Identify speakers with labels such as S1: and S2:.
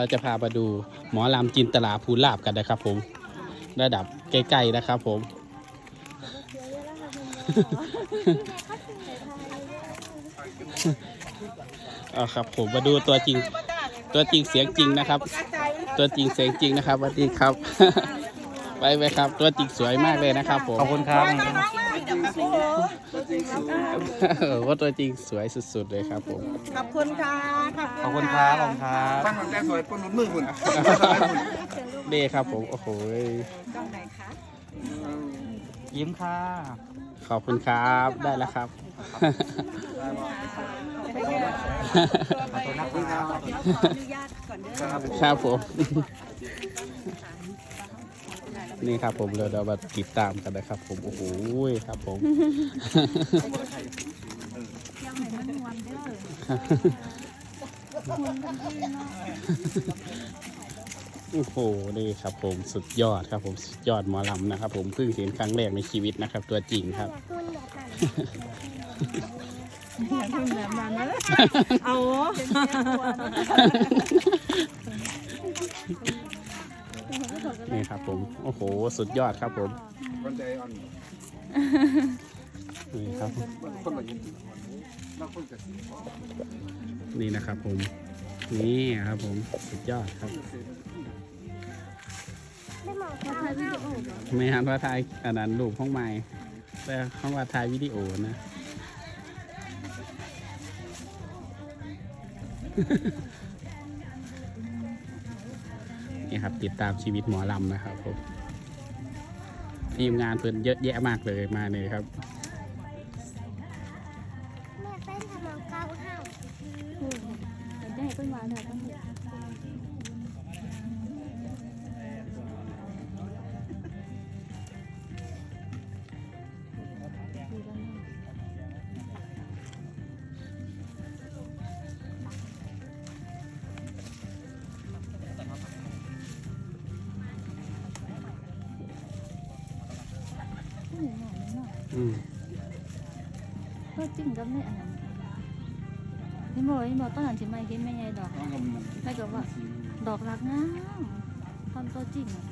S1: เราจะพามาดูหมอลำจินตลาภูลาบกันนะครับผม ระดับใกล้ๆนะครับผม เอาครับผมมาดูตัวจริง ตัวจริงเสียงจริงนะครับ ตัวจริงเสียงจริงนะครับสวัสดีครับ ไปไปครับ ตัวจริงสวยมากเลยนะครับผม
S2: ขอบคุณครับ
S1: เออว่าตัวจริงสวยสุดๆเลยครับผม
S3: ขอบคุณค่ะ
S2: ขอบคุณครับขอบคุณครับ
S4: ฟังมันแต่สวยปนมือหุ่น
S1: เด้ครับผม โอ้โห
S3: ต้องไหนคะ
S2: ยิ้มค่ะ
S1: ขอบคุณครับ ได้แล้วครับ
S2: ขอบคุณนะครับ
S3: เดี๋ยวขออนุญาตก่อนเด้อ
S1: ครับผม นี่ครับผมเราเรามาติดตามกันนะครับ ผมโอ้โหครับผม
S3: ยังไหนมันมวนเด้อ
S1: โอ้โห นี่ครับผมสุดยอดครับผมสุดยอดหมอลำนะครับผมเพิ่งเห็นครั้งแรกในชีวิตนะครับ ตัวจริงครับ
S3: เอา
S1: นี่ครับผม โอ้โห สุดยอดครับผม
S4: คนใจอ่อน
S1: นี่ครับ
S4: คนแบบนี้บางคนก็
S1: นี่นะครับผม นี่ครับผม สุดยอดครับไม่ฮันว่าถ่ายอันนั้นรูปห้องไม้แต่ห้องว่าถ่ายวิดีโอนะ นี่ครับ ติดตามชีวิตหมอลำนะครับผมทีมงานเพิ่นเยอะแยะมากเลยมาเลยครับ
S5: แม่เป็นทำมังเก้าห้า
S6: ได้เพิ่งมาเถอะ
S1: อืม
S6: ก็จริงก็ไม่อันนั้นพี่โมพี่โมต้นหันชิไม่คิดไม่ไงดอก
S4: ต้องกำลัง
S6: ไม่ก็ว่า ดอกรักงามตอนตัวจริงอะ